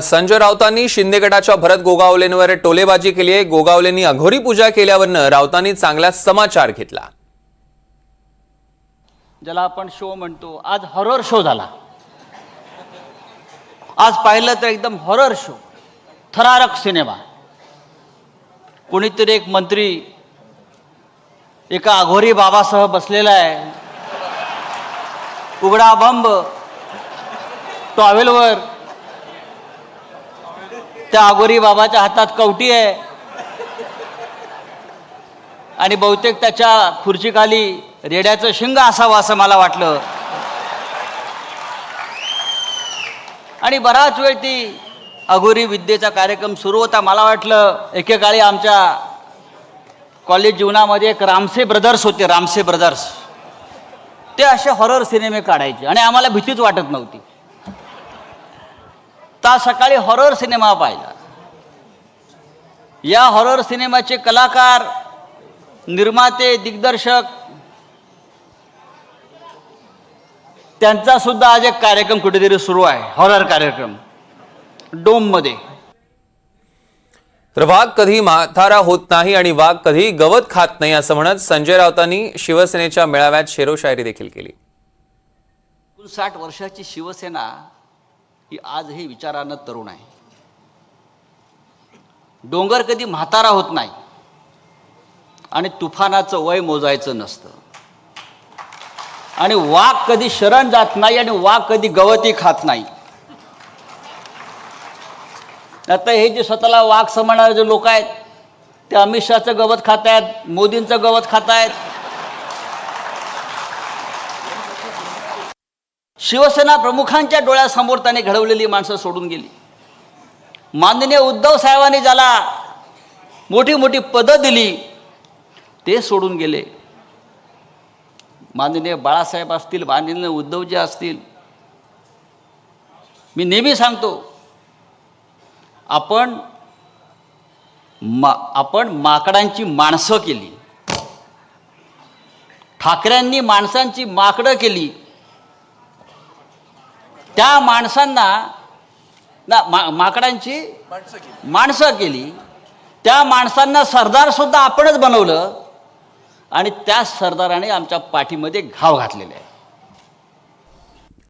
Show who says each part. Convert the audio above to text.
Speaker 1: संजय राऊतांनी शिंदे गटाच्या भरत गोगावलेंवर टोलेबाजी केली आहे. गोगावलेंनी अघोरी पूजा केल्यावरनं राऊतांनी चांगला समाचार घेतला.
Speaker 2: ज्याला आपण शो म्हणतो आज हॉरर शो झाला. आज पाहिलं तर एकदम हॉरर शो थरारक सिनेमा. कोणीतरी एक मंत्री एका अघोरी बाबासह बसलेला आहे. उघडा बंब टॉवेलवर त्या अघोरी बाबाच्या हातात कवटी आहे. आणि बहुतेक त्याच्या खुर्चीखाली रेड्याचं शिंग असावं असं मला वाटलं. आणि बराच वेळ ती अघोरी विद्येचा कार्यक्रम सुरू होता मला वाटलं एकेकाळी आमच्या कॉलेज जीवनामध्ये एक रामसे ब्रदर्स होते रामसे ब्रदर्स. ते असे हॉरर सिनेमे काढायचे आणि आम्हाला भीतीच वाटत नव्हती. ता सकाळी हॉरर सिनेमा पाहिला. या हॉरर सिनेमाचे कलाकार निर्माते दिग्दर्शक त्यांचा सुद्धा आज एक कार्यक्रम कुठेतरी सुरू आहे हॉरर कार्यक्रम. डोममध्ये.
Speaker 1: तर वाघ कधी म्हातारा होत नाही आणि वाघ कधी गवत खात नाही असं म्हणत संजय राऊतांनी शिवसेनेच्या मेळाव्यात शेरोशायरी देखील केली.
Speaker 2: साठ वर्षाची शिवसेना ही हे विचारानं तरुण आहे. डोंगर कधी म्हातारा होत नाही. आणि तुफानाचं वय मोजायचं नसतं. आणि वाघ कधी शरण जात नाही आणि वाघ कधी गवती खात नाही. आता हे जे स्वतःला वाघ समजणारे जे लोक आहेत ते अमित शहाचं गवत खात आहेत मोदींचं गवत खात आहेत शिवसेना प्रमुखांच्या डोळ्यासमोर त्याने घडवलेली माणसं सोडून गेली. माननीय उद्धव साहेबांनी ज्याला मोठी मोठी पदं दिली ते सोडून गेले. माननीय बाळासाहेब असतील माननीय उद्धवजी असतील. मी नेहमी सांगतो आपण मा आपण माकडांची माणसं केली. ठाकऱ्यांनी माणसांची माकडं केली. त्या माणसांना ना मा माकडांची माणसं केली. त्या माणसांना सरदार सुद्धा आपणच बनवलं आणि त्या सरदाराने आमच्या पाठीमध्ये घाव घातलेले आहे